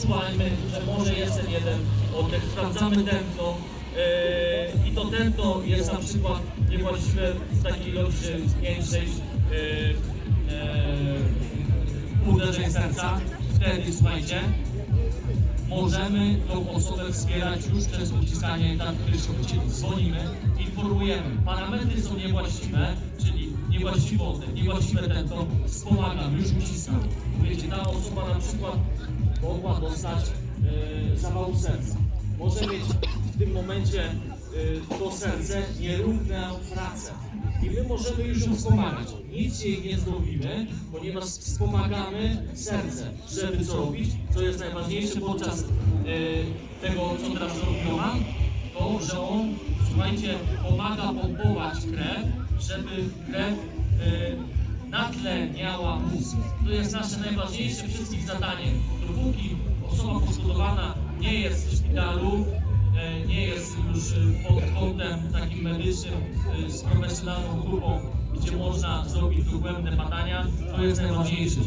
wyczuwajmy, że może jest ten jeden oddech, sprawdzamy tętno e, i to tętno jest na przykład niewłaściwe w takiej ilości, że 5-6 uderzeń serca, wtedy słuchajcie, możemy tą osobę wspierać już przez uciskanie klawiszy, dzwonimy, informujemy. Parametry są niewłaściwe, czyli niewłaściwy oddech, niewłaściwe tętno, wspomagam, już uciskam. Wiecie, ta osoba na przykład mogła dostać e, zawału serca. Może mieć w tym momencie e, to serce nierówną pracę. I my możemy już ją wspomagać. Nic jej nie zrobimy, ponieważ wspomagamy serce, żeby co robić, co jest najważniejsze podczas e, tego, co teraz robi Roman, to, że on, słuchajcie, pomaga pompować krew, żeby krew e, natleniała mózg. To jest nasze najważniejsze wszystkich zadanie. Dopóki osoba poszkodowana nie jest w szpitalu, e, nie jest już e, pod kątem takim medycznym z profesjonalną grupą, gdzie można zrobić dogłębne badania, to jest najważniejsze.